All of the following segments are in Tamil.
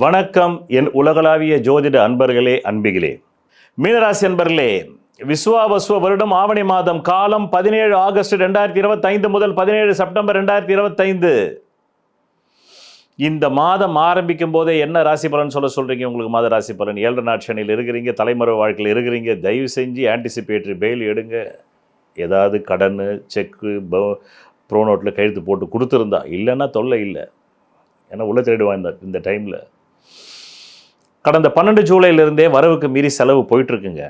வணக்கம் என் உலகளாவிய ஜோதிட அன்பர்களே அன்பிகளே. மீனராசி அன்பர்களே விஸ்வாவசுவ வருடம் ஆவணி மாதம் காலம் பதினேழு ஆகஸ்ட் ரெண்டாயிரத்தி இருபத்தைந்து முதல் பதினேழு செப்டம்பர் ரெண்டாயிரத்தி இருபத்தைந்து. இந்த மாதம் ஆரம்பிக்கும் போதே என்ன ராசி பலன் சொல்ல சொல்கிறீங்க உங்களுக்கு மாத ராசி பலன். ஏழரை நாட்சணியில் இருக்கிறீங்க தலைமுறை வாழ்க்கையில் இருக்கிறீங்க. தயவு செஞ்சு ஆன்டிசிபேட்டரி பெயில் எடுங்க. ஏதாவது கடன் செக்கு ப்ரோ நோட்டில் கையெழுத்து போட்டு கொடுத்துருந்தா இல்லைன்னா தொல்லை இல்லை. ஏன்னா உள்ள தேடுவான் இந்த இந்த டைமில் கடந்த பன்னெண்டு ஜூலையிலிருந்தே வரவுக்கு மீறி செலவு போயிட்டுருக்குங்க.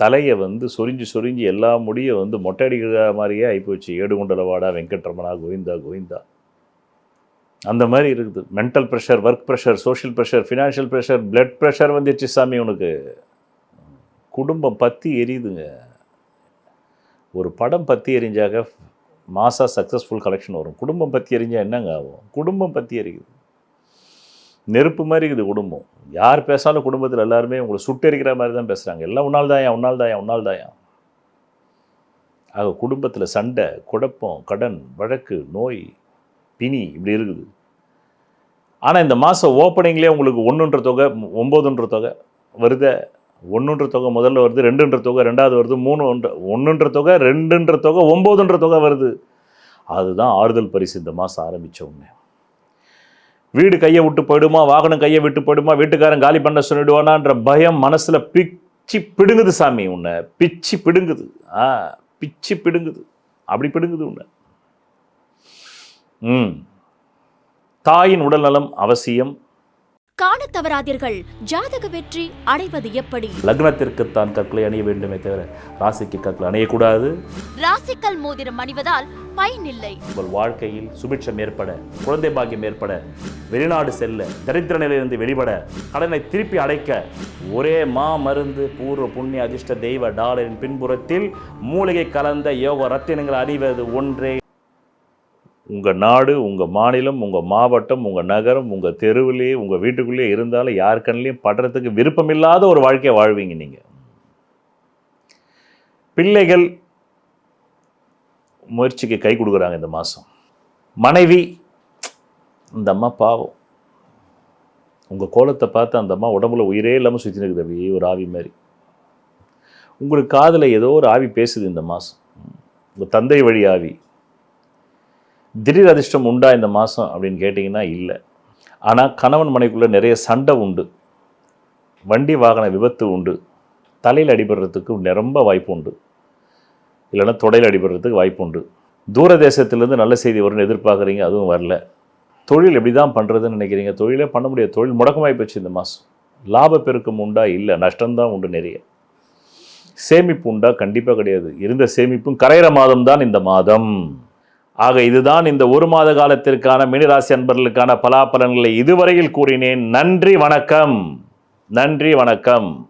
தலையை வந்து சொரிஞ்சு சொரிஞ்சு எல்லா முடியும் வந்து மொட்டை அடிக்கிற மாதிரியே ஆகிப்போச்சு ஏடுகுண்டலவாடா வெங்கட்ரமணா கோவிந்தா கோவிந்தா. அந்த மாதிரி இருக்குது. Mental pressure work pressure social pressure financial pressure blood pressure வந்துடுச்சு சாமி உனக்கு. குடும்பம் பற்றி எரியுதுங்க. ஒரு படம் பற்றி எரிஞ்சாக மாசா சக்ஸஸ்ஃபுல் கலெக்ஷன் வரும். குடும்பம் பற்றி எரிஞ்சால் என்னங்க ஆகும்? குடும்பம் பற்றி எரியுது. நெருப்பு மாதிரி இருக்குது குடும்பம். யார் பேசாலும் குடும்பத்தில் எல்லாருமே உங்களை சுட்டெரிக்கிற மாதிரி தான் பேசுகிறாங்க எல்லாம் உன்னால் தாயா உன்னால் தாயா உன்னால் தாயா ஆக குடும்பத்தில் சண்டை குழப்பம் கடன் வழக்கு நோய் பிணி இப்படி இருக்குது. ஆனால் இந்த மாதம் ஓப்பனிங்லேயே உங்களுக்கு ஒன்றுன்ற தொகை ஒம்போதுன்ற தொகை வருத. ஒன்றுன்ற தொகை முதல்ல வருது ரெண்டுன்ற தொகை ரெண்டாவது வருது மூணு ஒன்று ஒன்றுன்ற தொகை ரெண்டுன்ற தொகை ஒம்போதுன்ற தொகை வருது. அதுதான் ஆறுதல் பரிசு இந்த மாதம் ஆரம்பித்த உடனே. வீடு கையை விட்டு போயிடுமா வாகனம் கையை விட்டு போயிடுமா வீட்டுக்காரன் காலி பண்ண சொல்லிடுவானான்ற பயம் மனசில் பிச்சி பிடுங்குது சாமி உன்னை. பிச்சி பிடுங்குது. ஆ பிச்சி பிடுங்குது. அப்படி பிடுங்குது உன்னை. ம். தாயின் உடல்நலம் அவசியம். காண தவறாதீர்கள். ஜாதக வெற்றி அடைவது எப்படி? லக்னத்திற்குத்தான் கற்களை அணிய வேண்டுமே தவிர ராசிக்கு கற்கள் அணியக்கூடாது. ராசிக்கல் மோதிரம் அணிவதால் பயனில்லை. உங்கள் வாழ்க்கையில் சுபிட்சம் ஏற்பட குழந்தை பாக்கியம் ஏற்பட வெளிநாடு செல்ல தரித்திர நிலையிலிருந்து வெளிப்பட கடனை திருப்பி அடைக்க ஒரே மா மருந்து பூர்வ புண்ணிய அதிர்ஷ்ட தெய்வ டாலரின் பின்புறத்தில் மூலிகை கலந்த யோக ரத்தினங்கள் அறிவது ஒன்றே. உங்கள் நாடு உங்கள் மாநிலம் உங்கள் மாவட்டம் உங்கள் நகரம் உங்கள் தெருவிலே உங்கள் வீட்டுக்குள்ளேயே இருந்தாலும் யார் கண்ணிலையும் படுறதுக்கு விருப்பமில்லாத ஒரு வாழ்க்கையை வாழ்வீங்க நீங்கள் பிள்ளைகள் முயற்சிக்கு கை கொடுக்குறாங்க இந்த மாதம் மனைவி இந்த அம்மா பாவம். உங்கள் கோலத்தை பார்த்து அந்த அம்மா உடம்புல உயிரே இல்லாமல் சுற்றி இருக்குது அப்படியே ஒரு ஆவி மாதிரி. உங்களுக்கு காதில் ஏதோ ஒரு ஆவி பேசுது இந்த மாதம் உங்கள் தந்தை வழி ஆவி. திடீர் அதிர்ஷ்டம் உண்டா இந்த மாதம் அப்படின்னு கேட்டிங்கன்னா இல்லை. ஆனால் கணவன் மனைக்குள்ளே நிறைய சண்டை உண்டு. வண்டி வாகன விபத்து உண்டு. தலையில் அடிபடுறதுக்கு ரொம்ப வாய்ப்பு உண்டு. இல்லைன்னா தொடையில் அடிபடுறதுக்கு வாய்ப்பு உண்டு. தூர தேசத்துலேருந்து நல்ல செய்தி வரும்னு எதிர்பார்க்குறீங்க அதுவும் வரல. தொழில் எப்படி தான் பண்ணுறதுன்னு நினைக்கிறீங்க? தொழிலே பண்ண முடியாது தொழில் முடக்கமாகி போச்சு இந்த மாதம் லாப பெருக்கம் உண்டா? இல்லை. நஷ்டம்தான் உண்டு நிறைய. சேமிப்பு உண்டா? கண்டிப்பாக கிடையாது. இருந்த சேமிப்பும் கரையிற மாதம் தான் இந்த மாதம். ஆக இதுதான் இந்த ஒரு மாத காலத்திற்கான மினிராசி அன்பர்களுக்கான பலாபலன்களை இதுவரையில் கூறினேன். நன்றி வணக்கம். நன்றி வணக்கம்.